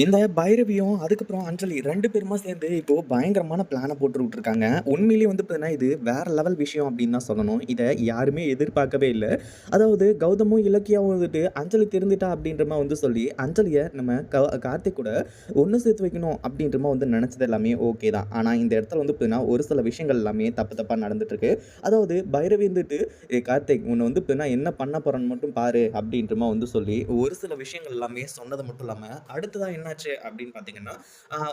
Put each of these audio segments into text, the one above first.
இந்த பைரவியும், அதுக்கப்புறம் அஞ்சலி ரெண்டு பேருமா சேர்ந்து இப்போ பயங்கரமான பிளானை போட்டு விட்டுருக்காங்க. உண்மையிலேயே வந்து பார்த்தீங்கன்னா, இது வேற லெவல் விஷயம் அப்படின்னு தான் சொல்லணும். இதை யாருமே எதிர்பார்க்கவே இல்லை அதாவது கௌதமும், இலக்கியாவும் வந்துட்டு அஞ்சலி திருந்துட்டா அப்படின்ற வந்து சொல்லி, அஞ்சலியை நம்ம க கார்த்திக் கூட ஒன்று சேர்த்து வைக்கணும் அப்படின்ற வந்து நினச்சது எல்லாமே ஓகே தான். ஆனால் இந்த இடத்துல வந்து பார்த்தீங்கன்னா, ஒரு சில விஷயங்கள் எல்லாமே தப்பு தப்பாக நடந்துட்டுருக்கு. அதாவது பைரவி வந்துட்டு, கார்த்திக் உன்னை வந்து பார்த்தீங்கன்னா என்ன பண்ண போறேன்னு மட்டும் பாரு" அப்படின்ற வந்து சொல்லி, ஒரு சில விஷயங்கள் எல்லாமே சொன்னது மட்டும் இல்லாமல் அடுத்ததாக என்ன என்னாச்சு அப்படின்னு பார்த்தீங்கன்னா,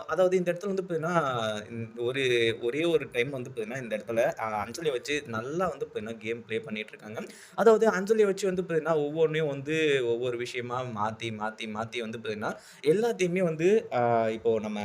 அதாவது இந்த இடத்துல வந்து பார்த்தீங்கன்னா, ஒரு ஒரே ஒரு டைம் வந்து பார்த்தீங்கன்னா, இந்த இடத்துல அஞ்சலியை வச்சு நல்லா வந்து பார்த்தீங்கன்னா, கேம் ப்ளே பண்ணிட்டுருக்காங்க. அதாவது அஞ்சலியை வச்சு வந்து பார்த்தீங்கன்னா, ஒவ்வொன்றையும் வந்து ஒவ்வொரு விஷயமா மாற்றி மாற்றி மாற்றி வந்து பார்த்தீங்கன்னா, எல்லாத்தையுமே வந்து இப்போது இப்போ நம்ம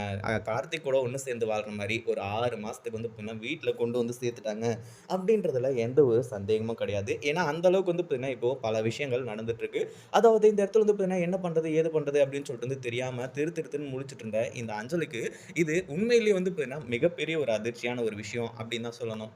கார்த்திக் கூட ஒன்று சேர்ந்து வாழ்ற மாதிரி ஒரு ஆறு மாதத்துக்கு வந்து பார்த்தீங்கன்னா, வீட்டில் கொண்டு வந்து சேர்த்துட்டாங்க. அப்படின்றதுல எந்த ஒரு சந்தேகமும் கிடையாது. ஏன்னா, அந்த அளவுக்கு வந்து பார்த்தீங்கன்னா, இப்போ பல விஷயங்கள் நடந்துட்டுருக்கு. அதாவது இந்த இடத்துல வந்து பார்த்தீங்கன்னா, என்ன பண்ணுறது ஏது பண்ணுறது அப்படின்னு சொல்லிட்டு வந்து தெரியாமல் திரு திருத்துன்னு முடிச்சுட்டு இருந்த இந்த அஞ்சலுக்கு இது உண்மையிலேயே வந்து பார்த்தீங்கன்னா, மிகப்பெரிய ஒரு அதிர்ச்சியான ஒரு விஷயம் அப்படின்னு தான் சொல்லணும்.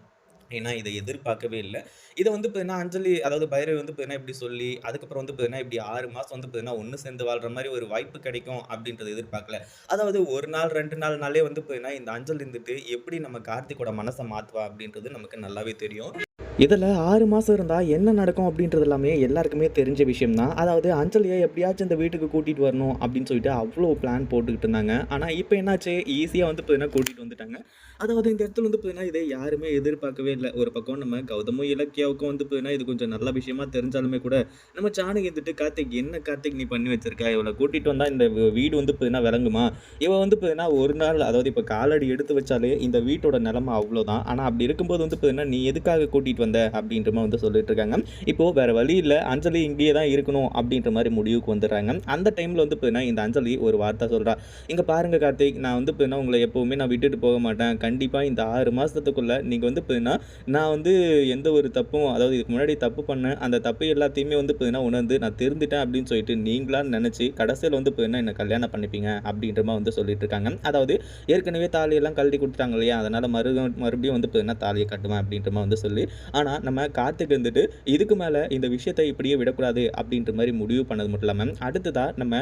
ஏன்னா, இதை எதிர்பார்க்கவே இல்லை இதை வந்து பார்த்தீங்கன்னா, அஞ்சலி அதாவது பைரவி வந்து பார்த்தீங்கன்னா, இப்படி சொல்லி, அதுக்கப்புறம் வந்து பார்த்தீங்கன்னா, இப்படி ஆறு மாதம் வந்து பார்த்தீங்கன்னா, ஒன்று சேர்ந்து வாழ்ற மாதிரி ஒரு வாய்ப்பு கிடைக்கும் அப்படின்றத எதிர்பார்க்கல. அதாவது ஒரு நாள், 2 நாள்னாலே வந்து பார்த்தீங்கன்னா, இந்த அஞ்சல் இருந்துட்டு எப்படி நம்ம கார்த்திகோட மனசை மாற்றுவா அப்படின்றது நமக்கு நல்லாவே தெரியும். இதில் ஆறு மாதம் இருந்தால் என்ன நடக்கும் அப்படின்றது எல்லாமே எல்லாருக்குமே தெரிஞ்ச விஷயம் தான். அதாவது அஞ்சலியை எப்படியாச்சும் இந்த வீட்டுக்கு கூட்டிகிட்டு வரணும் அப்படின்னு சொல்லிட்டு அவ்வளோ பிளான் போட்டுக்கிட்டு இருந்தாங்க. ஆனால் இப்போ என்னாச்சு? ஈஸியாக வந்து பார்த்தீங்கன்னா, கூட்டிகிட்டு வந்துட்டாங்க. அதாவது இந்த இடத்துல வந்து பார்த்தீங்கன்னா, இதை யாருமே எதிர்பார்க்கவே இல்லை ஒரு பக்கம் நம்ம கௌதமும், இலக்கியாவுக்கும் வந்து பார்த்தீங்கன்னா, இது கொஞ்சம் நல்ல விஷயமா தெரிஞ்சாலுமே கூட, நம்ம சாணகி இருந்துட்டு, "கார்த்திக் என்ன கார்த்திக் நீ பண்ணி வச்சிருக்கா இவளை கூட்டிட்டு வந்தால் இந்த வீடு வந்து பார்த்தீங்கன்னா விளங்குமா? இவ வந்து பார்த்தீங்கன்னா, ஒரு நாள் அதாவது இப்போ காலடி எடுத்து வச்சாலே இந்த வீட்டோட நிலமை அவ்வளோதான் ஆனால் அப்படி இருக்கும்போது வந்து பார்த்தீங்கன்னா, நீ எதுக்காக கூட்டிகிட்டு வந்த?" அப்படின்ற வந்து சொல்லிட்டு இருக்காங்க. இப்போ வேற வழி இல்லை அஞ்சலி இங்கேயே தான் இருக்கணும் அப்படின்ற மாதிரி முடிவுக்கு வந்துடுறாங்க. அந்த டைம்ல வந்து பார்த்தீங்கன்னா, இந்த அஞ்சலி ஒரு வார்த்தை சொல்றா. "இங்க பாருங்க கார்த்திக், நான் வந்து பார்த்தீங்கன்னா, உங்களை எப்பவுமே நான் விட்டுட்டு போக மாட்டேன். கண்டிப்பாக இந்த ஆறு மாதத்துக்குள்ளே நீங்கள் வந்து பார்த்தீங்கன்னா, நான் வந்து எந்த ஒரு தப்பும் அதாவது இதுக்கு முன்னாடி தப்பு பண்ணேன். அந்த தப்பு எல்லாத்தையுமே வந்து பார்த்தீங்கன்னா, உணர்ந்து நான் திருந்திட்டேன் அப்படின்னு சொல்லிட்டு நீங்களாக நினச்சி கடைசியில் வந்து பார்த்தீங்கன்னா, என்ன கல்யாணம் பண்ணிப்பீங்க." அப்படின்ற மாதிரி வந்து சொல்லிட்டு இருக்காங்க. அதாவது ஏற்கனவே தாலியெல்லாம் கழட்டி கொடுத்துட்டாங்க இல்லையா? அதனால் மறு மறுபடியும் வந்து பார்த்தீங்கன்னா, தாலியை கட்டுவேன் அப்படின்ற மாதிரி வந்து சொல்லி, ஆனால் நம்ம காத்துக்கு இருந்துட்டு, இதுக்கு மேலே இந்த விஷயத்த இப்படியே விடக்கூடாது அப்படின்ற மாதிரி முடிவு பண்ணது மட்டும் இல்லாமல் அடுத்ததாக நம்ம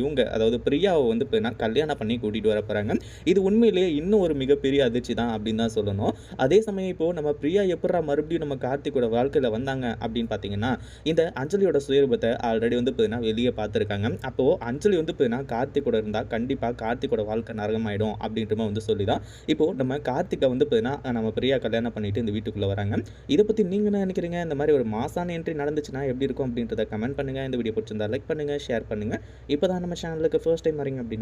இவங்க அதாவது பிரியாவை வந்து பார்த்தீங்கன்னா, கல்யாணம் பண்ணி கூட்டிகிட்டு வர போகிறாங்க இது உண்மையிலேயே இன்னும் ஒரு மிகப்பெரிய அதிர்ச்சி தான் அப்படின்னு தான் சொல்லணும். அதே சமயம் இப்போ நம்ம பிரியா எப்படா மறுபடியும் நம்ம கார்த்திகோட வாழ்க்கையில் வந்தாங்க அப்படின்னு பார்த்தீங்கன்னா, இந்த அஞ்சலியோட சுயரூபத்தை ஆல்ரெடி வந்து பார்த்தீங்கன்னா, வெளியே பார்த்துருக்காங்க. அப்போது அஞ்சலி வந்து பார்த்தீங்கன்னா, கார்த்திகோட இருந்தால் கண்டிப்பாக கார்த்திகோட வாழ்க்கை நரகமாயிடும் அப்படின்ற வந்து சொல்லி தான், இப்போது நம்ம கார்த்திகை வந்து பார்த்தீங்கன்னா, நம்ம பிரியா கல்யாணம் பண்ணிட்டு இந்த வீட்டுக்குள்ளே வராங்க. இதை பற்றி நீங்கள் என்ன நினைக்கிறீங்க இந்த மாதிரி ஒரு மாசான என்ட்ரி நடந்துச்சுன்னா எப்படி இருக்கும் அப்படின்றத கமெண்ட் பண்ணுங்க. இந்த வீடியோ பிடிச்சிருந்தா லைக் பண்ணுங்கள் ஷேர் பண்ணுங்க. இப்போ தான் நம்ம சேனலுக்கு ஃபர்ஸ்ட் டைம் வரீங்க அப்படின்னா